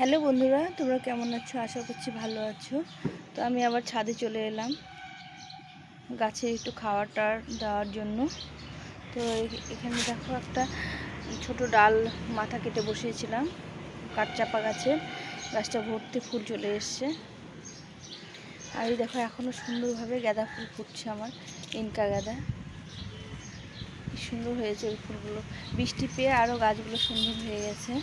Hello বন্ধুরা, তোমরা কেমন আছো? আশা করছি ভালো আছো। তো আমি আবার ছাদে চলে এলাম গাছে একটু খাওয়াটা দেওয়ার জন্য। তো এখানে দেখো একটা ছোট ডাল মাথা কেটে বসিয়েছিলাম, কাঠচাপা গাছের গাছটা ভর্তি ফুল চলে এসছে। আর এই দেখো এখনও সুন্দরভাবে গাঁদা ফুল ফুটছে আমার, ইনকা গাঁদা। সুন্দর হয়েছে এই ফুলগুলো। বৃষ্টি পেয়ে আরও গাছগুলো সুন্দর হয়ে গেছে।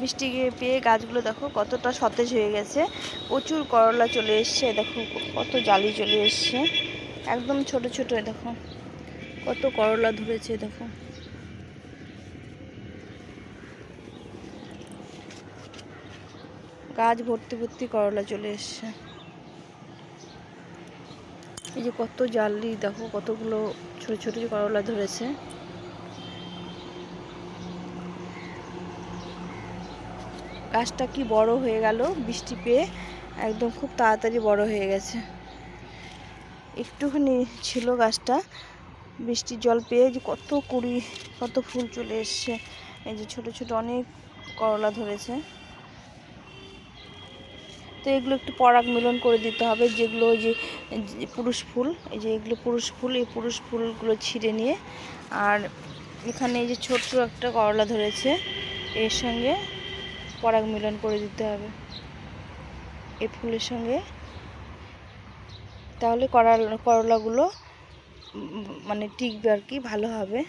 বৃষ্টি পেয়ে গাছগুলো দেখো কতটা সতেজ হয়ে গেছে। প্রচুর করলা চলে এসছে, দেখো কত জালি চলে এসছে। একদম ছোট ছোট দেখো, কত করলা ধরেছে দেখো। গাছ ভর্তি ভর্তি করলা চলে এসছে। এই যে কত জালি দেখো, কতগুলো ছোট ছোট করলা ধরেছে। গাছটা কি বড় হয়ে গেল, বৃষ্টি পেয়ে একদম খুব তাড়াতাড়ি বড় হয়ে গেছে। একটুখানি ছিল গাছটা, বৃষ্টির জল পেয়ে যে কত কুড়ি, কত ফুল চলে এসছে। এই যে ছোট ছোট অনেক করলা ধরেছে। তো এগুলো একটু পরাগ মিলন করে দিতে হবে, যেগুলো ওই যে পুরুষ ফুল, এই যে এগুলো পুরুষ ফুল, এই পুরুষ ফুলগুলো ছিঁড়ে নিয়ে। আর এখানে এই যে ছোট্ট একটা করলা ধরেছে, এর সঙ্গে পরাগ মিলন করে দিতে হবে। এই ফুলের সঙ্গে তাহলে করাল, করলাগুলো মানে টিকবে আর কি, ভালো হবে।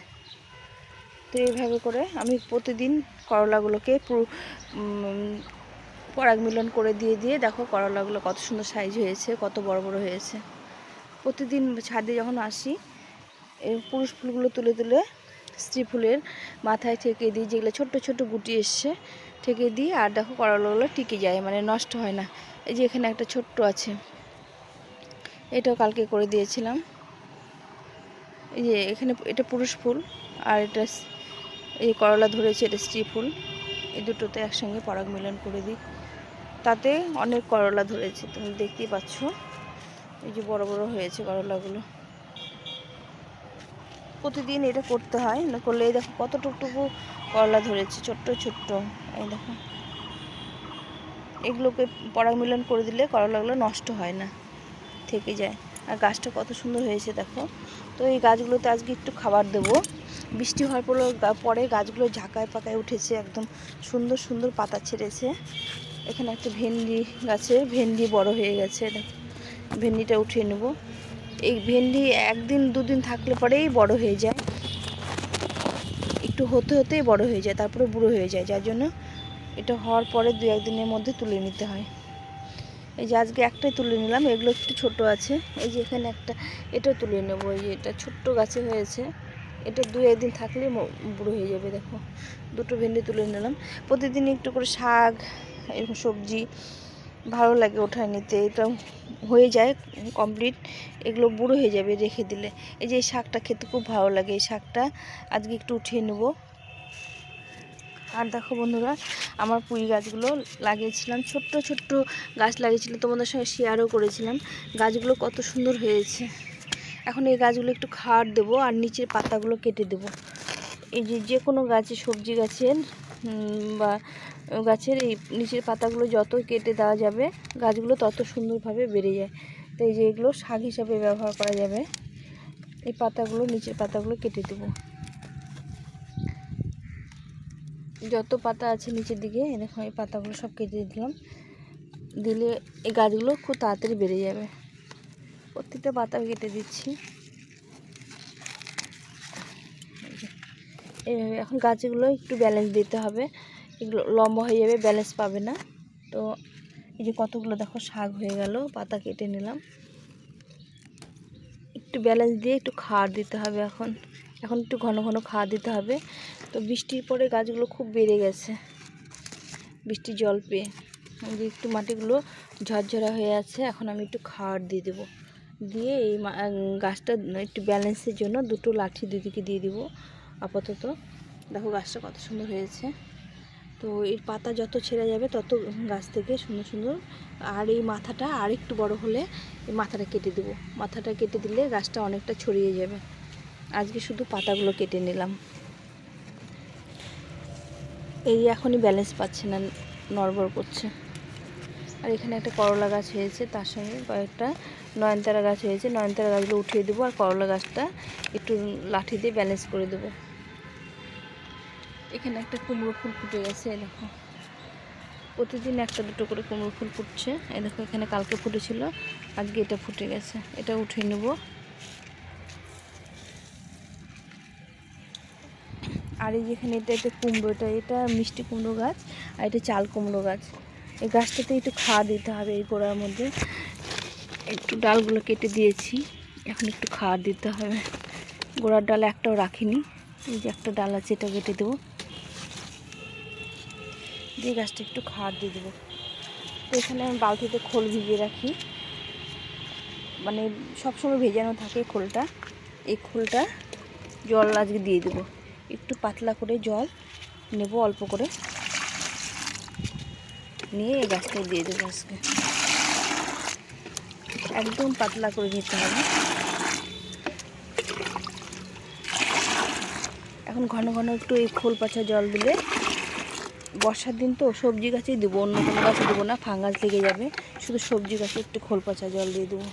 তো এইভাবে করে আমি প্রতিদিন করলাগুলোকে পুরো পরাগ মিলন করে দিয়ে দিয়ে দেখো করলাগুলো কত সুন্দর সাইজ হয়েছে, কত বড় বড় হয়েছে। প্রতিদিন ছাদে যখন আসি পুরুষ ফুলগুলো তুলে তুলে স্ত্রী ফুলের মাথায় ঠেকে দিই, যেগুলো ছোট্ট ছোট্ট গুটি এসছে, ঠেকে দিই আর দেখো করলাগুলো টিকে যায় মানে নষ্ট হয় না। এই যে এখানে একটা ছোট্ট আছে, এটাও কালকে করে দিয়েছিলাম। এই যে এখানে এটা পুরুষ ফুল আর এটা এই করলা ধরেছে, এটা স্ত্রী ফুল। এই দুটোতে একসঙ্গে পরাগ মিলন করে দিই। তাতে অনেক করলা ধরেছে, তুমি দেখতেই পাচ্ছ। এই যে বড় বড় হয়েছে করলাগুলো। প্রতিদিন এটা করতে হয়। না করলে এই দেখো কত টুকটুকু করলা ধরেছে, ছোট্ট ছোট্ট। এই দেখো। এগুলোকে পরাগ মিলন করে দিলে করলাগুলো নষ্ট হয় না, থেকে যায়। আর গাছটা কত সুন্দর হয়েছে দেখো। তো এই গাছগুলোতে আজকে একটু খাবার দেবো। বৃষ্টি হওয়ার পর পরে গাছগুলো ঝাঁকায় পাকায় উঠেছে, একদম সুন্দর সুন্দর পাতা ছেড়েছে। এখানে একটা ভেন্ডি গাছে, ভেন্ডি বড় হয়ে গেছে। দেখো, ভেন্ডিটা উঠিয়ে নেব। এই ভেন্ডি একদিন, দুদিন থাকলে পরেই বড় হয়ে যায়। একটু হতে হতেই বড় হয়ে যায়, তারপরে বুড়ো হয়ে যায়, যার জন্য এটা হওয়ার পরে দু একদিনের মধ্যে তুলে নিতে হয়। এই যে আজকে একটাই তুলে নিলাম, এগুলো একটু ছোট আছে। এই যে এখানে একটা এটা তুলে নেব, এই যে এটা ছোট্ট গাছে হয়েছে। এটা দু একদিন থাকলে বুড়ো হয়ে যাবে, দেখো। দুটো ভেন্ডি তুলে নিলাম। প্রতিদিন একটু করে শাক, এরকম সবজি ভালো লাগে ওঠায় নিতে, এটা হয়ে যায় কমপ্লিট এগুলো বুড়ো হয়ে যাবে রেখে দিলে। এই যে এই শাকটা খেতে খুব ভালো লাগে এই শাকটা, আজকে একটু উঠিয়ে নেব। আর দেখো বন্ধুরা, আমার পুঁই গাছগুলো লাগিয়েছিলাম, ছোট্ট ছোট্ট গাছ লাগিয়েছিলাম তোমাদের সঙ্গে শেয়ারও করেছিলাম। গাছগুলো কত সুন্দর হয়েছে। এখন এই গাছগুলো একটু খাওয়ার দেবো আর নিচের পাতাগুলো কেটে দেবো। এই যে যে কোনো গাছে, সবজি গাছের বা গাছের এই নিচের পাতাগুলো যত কেটে দেওয়া যাবে, গাছগুলো তত সুন্দরভাবে বেড়ে যায়। তো এই যে এগুলো শাক হিসাবে ব্যবহার করা যাবে। এই পাতাগুলো, নিচের পাতাগুলো কেটে দেবো। যত পাতা আছে নিচের দিকে দেখো এই পাতাগুলো সব কেটে দিলাম। দিলে এই গাছগুলো খুব তাড়াতাড়ি বেড়ে যাবে। প্রত্যেকটা পাতা কেটে দিচ্ছি এই যে, এইভাবে এখন গাছগুলো একটু ব্যালেন্স দিতে হবে। এগুলো লম্বা হয়ে যাবে ব্যালেন্স পাবে না। তো এই যে কতগুলো দেখো শাক হয়ে গেল, পাতা কেটে নিলাম। একটু ব্যালেন্স দিয়ে একটু খাওয়ার দিতে হবে এখন। এখন একটু ঘন ঘন খাওয়া দিতে হবে। তো বৃষ্টির পরে গাছগুলো খুব বেড়ে গেছে। বৃষ্টির জল পেয়ে। যে একটু মাটিগুলো ঝরঝরা হয়ে আছে, এখন আমি একটু খাওয়ার দিয়ে দেবো। দিয়ে এই গাছটা একটু ব্যালেন্সের জন্য দুটো লাঠি দুদিকে দিয়ে দিব। আপাতত। দেখো গাছটা কত সুন্দর হয়েছে। তো এর পাতা যত ছেড়ে যাবে, তত গাছ থেকে সুন্দর সুন্দর আর এই মাথাটা আর একটু বড় হলে এই মাথাটা কেটে দেবো। মাথাটা কেটে দিলে গাছটা অনেকটা ছড়িয়ে যাবে। আজকে শুধু পাতাগুলো কেটে নিলাম। এই এখনই ব্যালেন্স পাচ্ছে না, নড়বড় করছে। আর এখানে একটা করলা গাছ হয়েছে, তার সঙ্গে কয়েকটা নয়নতারা গাছ হয়েছে। নয়নতারা গাছগুলো উঠিয়ে দেবো আর করলা গাছটা একটু লাঠি দিয়ে ব্যালেন্স করে দেবো। এখানে একটা কুমড়ো ফুল ফুটে গেছে দেখো। প্রতিদিন একটা দুটো করে কুমড়ো ফুল ফুটছে, এই দেখো এখানে কালকে ফুটেছিল, আজকে এটা ফুটে গেছে। এটা উঠিয়ে নেব। আর এই যেখানে এটা একটা কুমড়ো, এটা এটা মিষ্টি কুমড়ো গাছ, আর এটা চাল কুমড়ো গাছ। এই গাছটাতে একটু খাওয়া দিতে হবে এই গোড়ার মধ্যে। একটু ডালগুলো কেটে দিয়েছি, এখন একটু খাওয়া দিতে হবে। গোড়ার ডাল একটাও রাখিনি, এই যে একটা ডাল আছে, এটা কেটে দেবো। দিয়ে গাছটা একটু খাওয়ার দিয়ে দেবো। তো এখানে আমি বালতিতে খোল ভিজিয়ে রাখি। মানে সবসময় ভেজানো থাকে খোলটা। এই খোলটা জল আজকে দিয়ে দেবো। একটু পাতলা করে জল নেব, অল্প করে। নিয়ে এই গাছটায় দিয়ে দেবো আজকে। একদম পাতলা করে নিতে হবে। এখন ঘন ঘন একটু এই খোল পাছা জল দিলে বর্ষার দিন তো সবজি গাছেই দেবো, অন্য কোনো গাছে দেবো না, ফাঙ্গাস লেগে যাবে। শুধু সবজি গাছে একটু খোল পচা জল দিয়ে দেবো।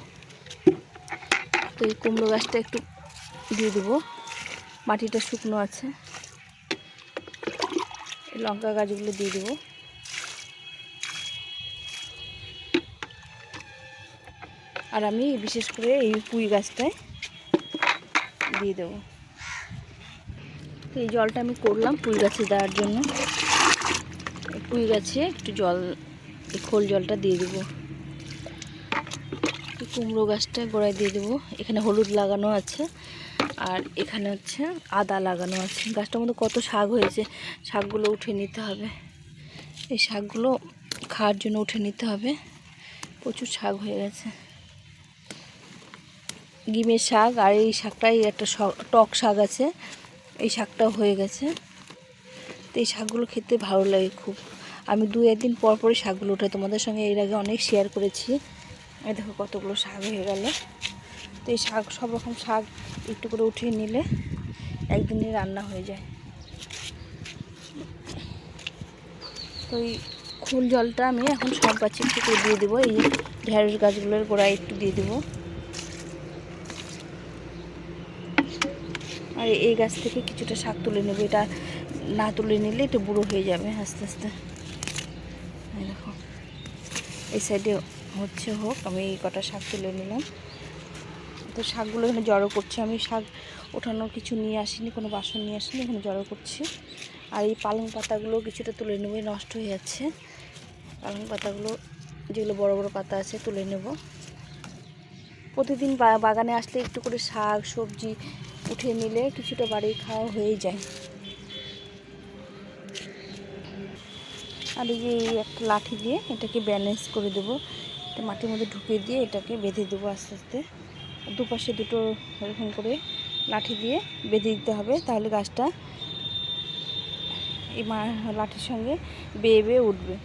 তো এই কুমড়ো গাছটা একটু দিয়ে দেবো। মাটিটা শুকনো আছে। লঙ্কা গাছগুলো দিয়ে দেবো। আর আমি বিশেষ করে এই পুঁই গাছটায় দিয়ে দেবো। এই জলটা আমি করলাম পুঁই গাছে দেওয়ার জন্য। পুঁই গাছে, একটু জল খোল জলটা দিয়ে দেবো। কুমড়ো গাছটা গোড়ায় দিয়ে দেবো। এখানে হলুদ লাগানো আছে, আর এখানে হচ্ছে আদা লাগানো আছে। গাছটার মধ্যে কত শাক হয়েছে, শাকগুলো উঠে নিতে হবে। এই শাকগুলো খাওয়ার জন্য উঠে নিতে হবে। প্রচুর শাক হয়ে গেছে। ডিমের শাক, আর এই শাকটাই একটা টক শাক আছে। এই শাকটাও হয়ে গেছে। তো এই শাকগুলো খেতে ভালো লাগে খুব। আমি দু একদিন পর পরই শাকগুলো উঠে তোমাদের সঙ্গে এর আগে অনেক শেয়ার করেছি। দেখো কতগুলো শাক হয়ে গেল। তো এই শাক, সব রকম শাক একটু করে উঠিয়ে নিলে একদিনে রান্না হয়ে যায়। তো এই ফুল জলটা আমি এখন সব গাছে একটু করে দিয়ে দেবো। এই ঢেঁড়স গাছগুলোর গোড়ায় একটু দিয়ে দেবো। আর এই গাছ থেকে কিছুটা শাক তুলে নেব। এটা না তুলে নিলে এটা বুড়ো হয়ে যাবে আস্তে আস্তে। দেখো। এই সাইডে হচ্ছে হোক, আমি এই কটা শাক তুলে নিলাম। তো শাকগুলো এখানে জড়ো করছি। আমি শাক ওঠানোর কিছু নিয়ে আসিনি, কোনো বাসন নিয়ে আসিনি, এখানে জড়ো করছি। আর এই পালং পাতাগুলো কিছুটা তুলে নেব নষ্ট হয়ে যাচ্ছে। পালং পাতাগুলো, যেগুলো বড় বড় পাতা আছে, তুলে নেব। প্রতিদিন বাগানে আসলে একটু করে শাক, সবজি উঠে নিলে কিছুটা বাড়ি খাওয়া হয়ে যায়। আর এই যে একটা লাঠি দিয়ে এটাকে ব্যালেন্স করে দেবো। এটা মাটির মধ্যে ঢুকিয়ে দিয়ে এটাকে বেঁধে দেবো আস্তে আস্তে। দুপাশে দুটো এরকম করে লাঠি দিয়ে বেঁধে দিতে হবে, তাহলে গাছটা এই লাঠির সঙ্গে বেয়ে বেয়ে উঠবে।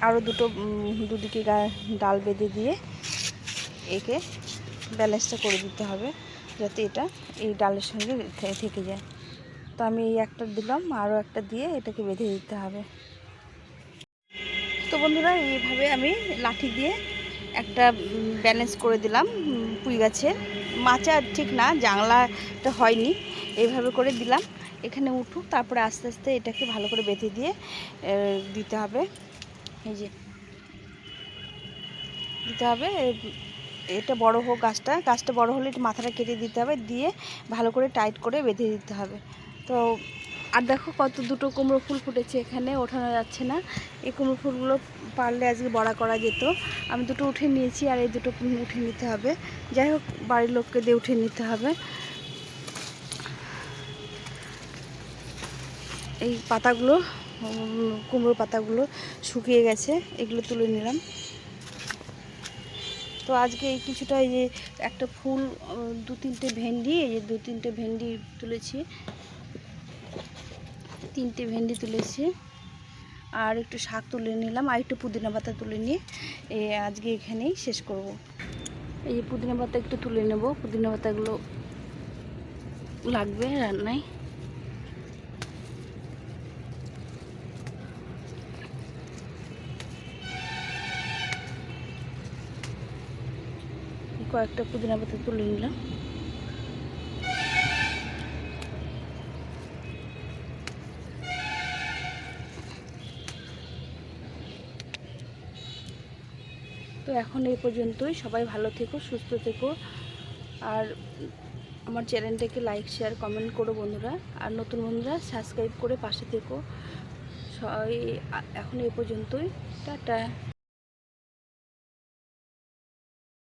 আরও দুটো দুদিকে গা- ডাল বেঁধে দিয়ে একে ব্যালেন্সটা করে দিতে হবে, যাতে এটা এই ডালের সঙ্গে থেকে যায়। তো আমি এই একটা দিলাম, আরও একটা দিয়ে এটাকে বেঁধে দিতে হবে। তো বন্ধুরা, এইভাবে আমি লাঠি দিয়ে একটা ব্যালেন্স করে দিলাম পুঁই গাছের। মাচা ঠিক না জাংলাটা হয়নি, এইভাবে করে দিলাম। এখানে উঠুক, তারপরে আস্তে আস্তে এটাকে ভালো করে বেঁধে দিয়ে দিতে হবে। এই যে, দিতে হবে। এটা বড় হোক গাছটা গাছটা বড় হলে মাথাটা কেটে দিতে হবে, দিয়ে ভালো করে টাইট করে বেঁধে দিতে হবে। তো, আর দেখো কত দুটো কুমড়ো ফুল ফুটেছে এখানে, ওঠানো যাচ্ছে না। এই কুমড়ো ফুলগুলো পারলে আজকে বড়া করা যেত। আমি দুটো উঠে নিয়েছি আর এই দুটো উঠে নিতে হবে। যাই হোক, বাড়ির লোককে দিয়ে উঠে নিতে হবে। এই পাতাগুলো, কুমড়ো পাতাগুলো শুকিয়ে গেছে, এগুলো তুলে নিলাম। তো আজকে এই কিছুটা এই যে একটা ফুল দু তিনটে ভেন্ডি, এই যে দু তিনটে ভেন্ডি তুলেছি। তিনটে ভেন্ডি তুলেছি। আর একটু শাক তুলে নিলাম, আর একটু পুদিনা পাতা তুলে নিয়ে আজকে এখানেই শেষ করব। এই পুদিনা পাতা একটু তুলে নেব, পুদিনা পাতাগুলো লাগবে রান্নায়। কয়েকটা পুদিনা পাতা তুলে নিলাম। তো এখন এই পর্যন্তই। সবাই ভালো থেকো, সুস্থ থেকো। আর আমার চ্যানেলটাকে লাইক শেয়ার কমেন্ট করো বন্ধুরা। আর নতুন বন্ধুরা সাবস্ক্রাইব করে পাশে থেকো। সবাই এখন এই পর্যন্তই। টাটা।